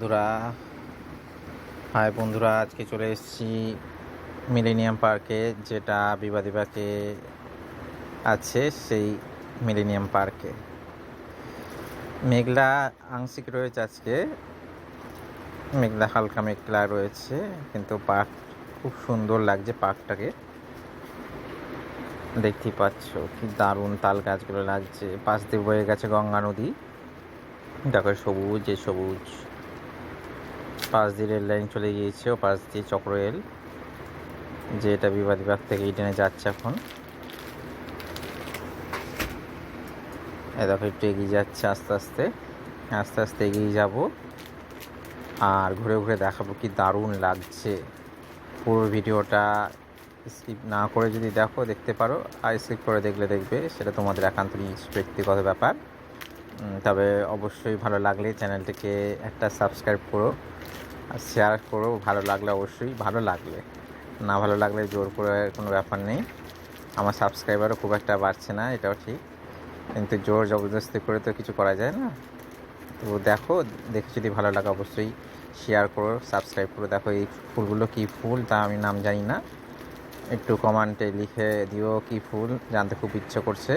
বন্ধুরা। হাই বন্ধুরা, আজকে চলে এসেছি মিলেনিয়াম পার্কে যেটা বিবাদী পার্কে আছে সেই মিলেনিয়াম পার্কে মেঘলা আংশিক রয়েছে আজকে। মেঘলা হালকা মেঘলা রয়েছে, কিন্তু পার্ক খুব সুন্দর লাগছে পার্কটাকে। দেখতেই পাচ্ছ, কি দারুণ তাল গাছগুলো লাগছে। পাশ দিয়ে বয়ে গেছে গঙ্গা নদী। দেখো সবুজ যে সবুজ। পাশ দিয়ে রেল লাইন চলে গিয়েছে, ও পাশ দিয়ে চক্র রেল যে এটা বিবাদী বাগ থেকে ইডেনে যাচ্ছে এখন। এ দেখো, একটু এগিয়ে যাচ্ছে আস্তে আস্তে আস্তে আস্তে এগিয়ে যাব। আর ঘুরে ঘুরে দেখাবো কি দারুণ লাগছে। পুরো ভিডিওটা স্কিপ না করে যদি দেখো, দেখতে পারো, আর স্কিপ করে দেখলে দেখবে, সেটা তোমাদের একান্ত ব্যক্তিগত ব্যাপার। তবে অবশ্যই ভালো লাগলে চ্যানেলটিকে একটা সাবস্ক্রাইব করো আর শেয়ার করো। ভালো লাগলে অবশ্যই ভালো লাগলে। না ভালো লাগলে জোর করে কোনো ব্যাপার নেই। আমার সাবস্ক্রাইবারও খুব একটা বাড়ছে না, এটাও ঠিক। কিন্তু জোর জবরদস্তি করে তো কিছু করা যায় না। তো দেখো, দেখে যদি ভালো লাগে অবশ্যই শেয়ার করো সাবস্ক্রাইব করো। দেখো এই ফুলগুলো কী ফুল তা আমি নাম জানি না। একটু কমেন্টে লিখে দিও কি ফুল, জানতে খুব ইচ্ছে করছে।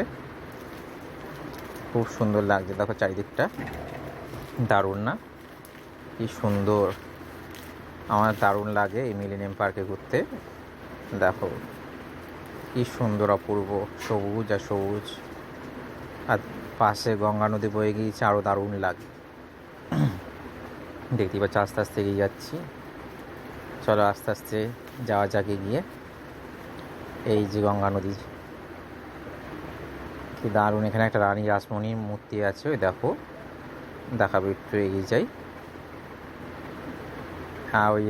খুব সুন্দর লাগছে। দেখো চারিদিকটা। দারুণ না? কি সুন্দর। আমার দারুণ লাগে এই মিলেনিয়াম পার্কে ঘুরতে। দেখো, কি সুন্দর অপূর্ব। সবুজ আর সবুজ। আর পাশে গঙ্গা নদী বয়ে গিয়েছে আরও দারুণ লাগে। দেখতেই পাচ্ছি, আস্তে আস্তে এগিয়ে যাচ্ছি। চলো আস্তে আস্তে যাওয়া যাকে গিয়ে এই যে গঙ্গা নদী। কি দারুণ। এখানে একটা রানী রাসমণির মূর্তি আছে, ওই দেখো। দেখাবো, একটু এগিয়ে যাই। হ্যাঁ ওই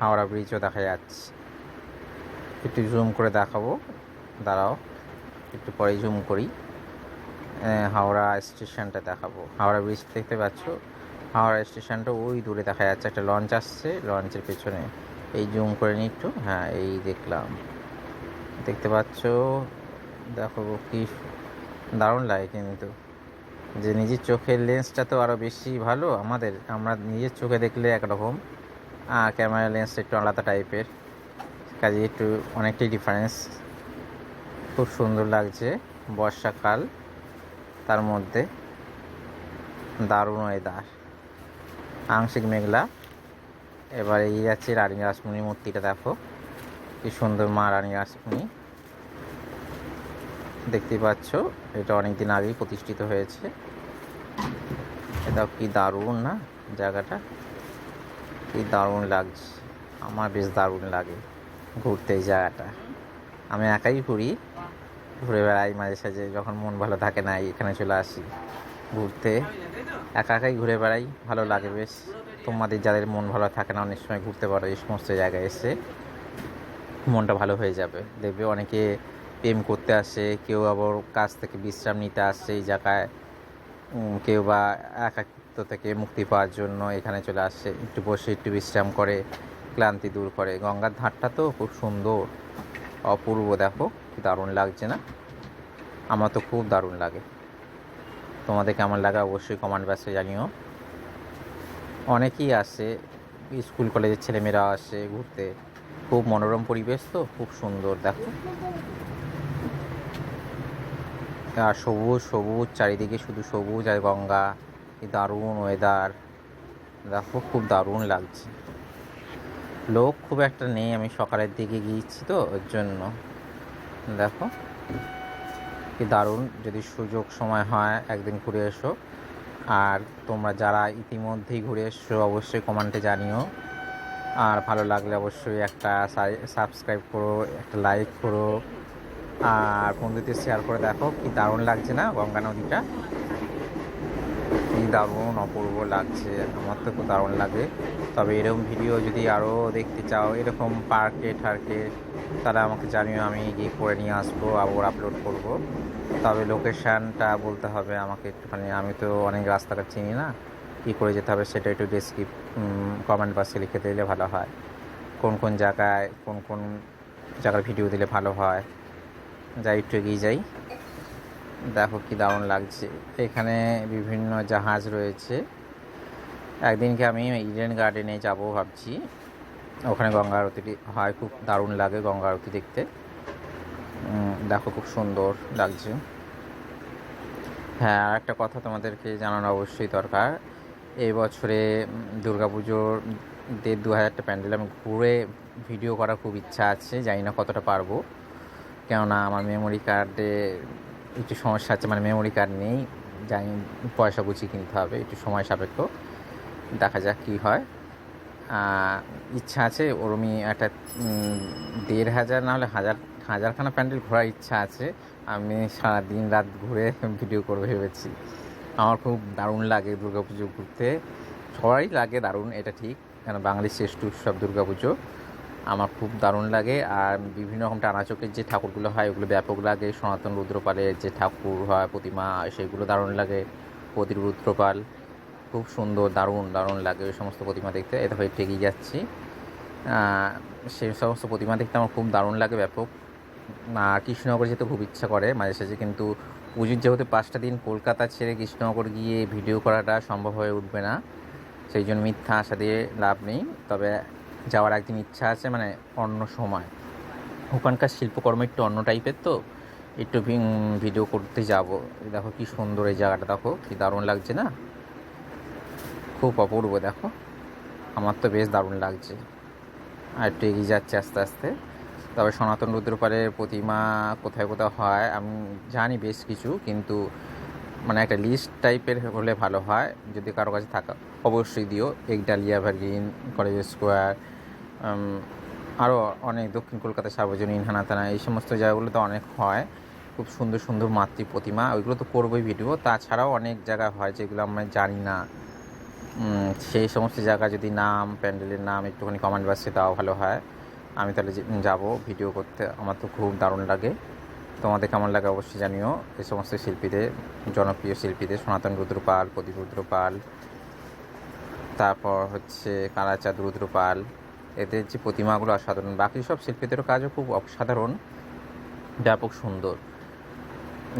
হাওড়া ব্রিজও দেখা যাচ্ছে। একটু জুম করে দেখাবো। দাঁড়াও, একটু পরে জুম করি। হাওড়া স্টেশনটা দেখাবো। হাওড়া ব্রিজ দেখতে পাচ্ছ? হাওড়া স্টেশনটা ওই দূরে দেখা যাচ্ছে। একটা লঞ্চ আসছে লঞ্চের পেছনে। এই জুম করে নি একটু। হ্যাঁ এই দেখলাম। দেখতে পাচ্ছ? দেখো কি দারুণ লাগে কিন্তু। যে নিজের চোখের লেন্সটা তো আরও বেশি ভালো, আমাদের, আমরা নিজের চোখে দেখলে একরকম। ক্যামেরা লেন্সটা একটু আলাদা টাইপের। কাজে একটু অনেকটাই ডিফারেন্স খুব সুন্দর লাগছে বর্ষাকাল, তার মধ্যে। দারুণ ওয়েদার আংশিক মেঘলা। এবার এই যাচ্ছে রানী রাসমণি মূর্তিটা, দেখো। কি সুন্দর মা রানী রাসমণি। দেখতেই পাচ্ছ, এটা অনেক দিন আগেই প্রতিষ্ঠিত হয়েছে। এটা কি দারুণ না, জায়গাটা? কি দারুণ লাগছে। আমার বেশ দারুণ লাগে ঘুরতে এই জায়গাটা। আমি একাই ঘুরি, ঘুরে বেড়াই মাঝে সাঝে, যখন মন ভালো থাকে না এখানে চলে আসি ঘুরতে। একা একাই ঘুরে বেড়াই, ভালো লাগে বেশ। তোমাদের যাদের মন ভালো থাকে না, অনেক সময় ঘুরতে পারো, এই সমস্ত জায়গায় এসে মনটা ভালো হয়ে যাবে। দেখবে অনেকে প্রেম করতে আসে, কেউ আবার কাজ থেকে বিশ্রাম নিতে আসে এই জায়গায় কেউ বা একাকিত্ব থেকে মুক্তি পাওয়ার জন্য এখানে চলে আসে, একটু বসে একটু বিশ্রাম করে, ক্লান্তি দূর করে। গঙ্গার ধারটা তো খুব সুন্দর, অপূর্ব দেখো, দারুণ লাগছে না? আমার তো খুব দারুণ লাগে। তোমাদের কেমন লাগে অবশ্যই কমেন্ট বক্সে জানিও। অনেকেই আসে, স্কুল কলেজের ছেলেমেয়েরা আসে ঘুরতে। খুব মনোরম পরিবেশ তো, খুব সুন্দর, দেখো। আর সবুজ সবুজ চারিদিকে শুধু সবুজ আর গঙ্গা, কি দারুণ ওয়েদার দেখো, খুব দারুণ লাগছে। লোক খুব একটা নেই, আমি সকালের দিকে গিয়েছি তো, ওর জন্য। দেখো, কি দারুণ, যদি সুযোগ সময় হয়, একদিন ঘুরে এসো। আর তোমরা যারা ইতিমধ্যেই ঘুরে এসছো, অবশ্যই কমেন্টে জানিও। আর ভালো লাগলে অবশ্যই একটা সাবস্ক্রাইব করো, একটা লাইক করো। আর বন্ধুদের শেয়ার করে দেখো, কি দারুণ লাগছে না গঙ্গা নদীটা? কি দারুণ অপূর্ব লাগছে, আমার তো খুব দারুণ লাগে। তবে এরকম ভিডিও যদি আরও দেখতে চাও, এরকম পার্কে ঠার্কে, তাহলে আমাকে জানিও, আমি গিয়ে করে নিয়ে আসব, আবার আপলোড করব। তবে লোকেশানটা বলতে হবে আমাকে একটুখানি, আমি তো অনেক রাস্তাটা চিনি না। কী করে যেতে হবে সেটা একটু ডেসক্রিপ কমেন্ট বক্সে লিখে দিলে ভালো হয়। কোন কোন জায়গায়, কোন কোন জায়গার ভিডিও দিলে ভালো হয়। যাই একটু এগিয়ে যাই। দেখো কি দারুণ লাগছে। এখানে বিভিন্ন জাহাজ রয়েছে। একদিনকে আমি ইডেন গার্ডেনে যাব ভাবছি। ওখানে গঙ্গা আরতি হয়, খুব দারুণ লাগে গঙ্গা আরতি দেখতে। দেখো খুব সুন্দর লাগছে। হ্যাঁ আর একটা কথা তোমাদেরকে জানানো অবশ্যই দরকার। এই বছরে দুর্গা পুজোর দেড় দু হাজারটা প্যান্ডেল, আমি ঘুরে ভিডিও করার খুব ইচ্ছা আছে, জানি না কতটা পারব। কেননা আমার মেমোরি কার্ডে একটু সমস্যা আছে মানে মেমোরি কার্ড নেই জানি পয়সা গুছিয়ে কিনতে হবে, একটু সময় সাপেক্ষ। দেখা যাক কী হয়। ইচ্ছা আছে, ওরমই একটা দেড় হাজার না হলে হাজার, হাজারখানা প্যান্ডেল ঘোরার ইচ্ছা আছে। আমি সারা দিন রাত ঘুরে ভিডিও করব ভেবেছি। আমার খুব দারুণ লাগে দুর্গা পুজো ঘুরতে। সবারই লাগে দারুণ, এটা ঠিক। কেন বাঙালির শ্রেষ্ঠ উৎসব দুর্গা পুজো আমার খুব দারুণ লাগে। আর বিভিন্ন রকম টানাচকের যে ঠাকুরগুলো হয়, ওগুলো ব্যাপক লাগে। সনাতন রুদ্রপালের যে ঠাকুর হয়, প্রতিমা, সেগুলো দারুণ লাগে। প্রতি রুদ্রপাল খুব সুন্দর, দারুণ দারুণ লাগে ওই সমস্ত প্রতিমা দেখতে। এটা হয়ে এগিয়ে যাচ্ছি। সেই সমস্ত প্রতিমা দেখতে আমার খুব দারুণ লাগে ব্যাপক। কৃষ্ণনগর যেতে খুব ইচ্ছা করে, মাঝে সাঝে কিন্তু পুজোর যেহেতু পাঁচটা দিন কলকাতা ছেড়ে কৃষ্ণনগর গিয়ে ভিডিও করাটা সম্ভব হয়ে উঠবে না। সেই জন্য মিথ্যা আশা দিয়ে লাভ নেই। তবে যাওয়ার একদিন ইচ্ছা আছে মানে অন্য সময়। ওখানকার শিল্পকর্ম একটু অন্য টাইপের তো। একটু ভিডিও করতে যাব। দেখো কি সুন্দর এই জায়গাটা, দেখো কি দারুণ লাগছে না? খুব অপূর্ব, দেখো। আমার তো বেশ দারুণ লাগছে। আর একটু এগিয়ে যাচ্ছে আস্তে আস্তে। তবে সনাতন রুদ্রপালের প্রতিমা কোথায় কোথায় হয়, আমি জানি বেশ কিছু, কিন্তু মানে একটা লিস্ট টাইপের হলে ভালো হয়, যদি কারও কাছে থাকা, অবশ্যই দিও। একডালিয়া ভার্গিন কলেজ স্কোয়ার আরও অনেক দক্ষিণ কলকাতা, সার্বজনীন, হানাতানা, এই সমস্ত জায়গাগুলোতে অনেক হয়। খুব সুন্দর সুন্দর মাতৃ প্রতিমা, ওইগুলো তো করবোই ভিডিও তাছাড়াও অনেক জায়গা হয় যেগুলো আমরা জানি না। সেই সমস্ত জায়গা যদি নাম, প্যান্ডেলের নাম একটুখানি কমেন্ট বক্সে দেওয়া ভালো হয়। আমি তাহলে যাব ভিডিও করতে। আমার তো খুব দারুণ লাগে। তোমাদের কেমন লাগে অবশ্যই জানিও। এই সমস্ত শিল্পীদের, জনপ্রিয় শিল্পীদের, সনাতন রুদ্রপাল, প্রদীপ রুদ্রপাল, তারপর হচ্ছে কালাচাঁদ রুদ্রপাল, এদের যে প্রতিমাগুলো অসাধারণ। বাকি সব শিল্পীদেরও কাজও খুব অসাধারণ, ব্যাপক সুন্দর।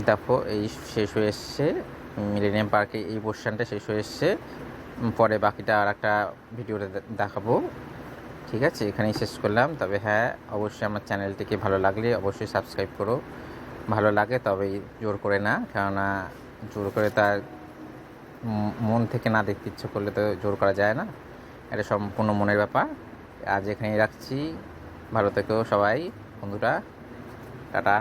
দেখো, এই শেষ হয়ে এসছে, মিলেনিয়াম পার্কে এই পোর্শনটা শেষ হয়ে এসছে, পরে বাকিটা আর একটা ভিডিওতে দে- দেখাবো। ঠিক আছে, এখানেই শেষ করলাম। তবে হ্যাঁ অবশ্যই আমার চ্যানেলটিকে ভালো লাগলে অবশ্যই সাবস্ক্রাইব করো। ভালো লাগে তবে জোর করে না, কেননা জোর করে তার মন থেকে না দেখতে ইচ্ছে করলে তো জোর করা যায় না। এটা সম্পূর্ণ মনের ব্যাপার। আজ এখানেই রাখছি। ভালো থেকেও সবাই, বন্ধুরা। টাটা।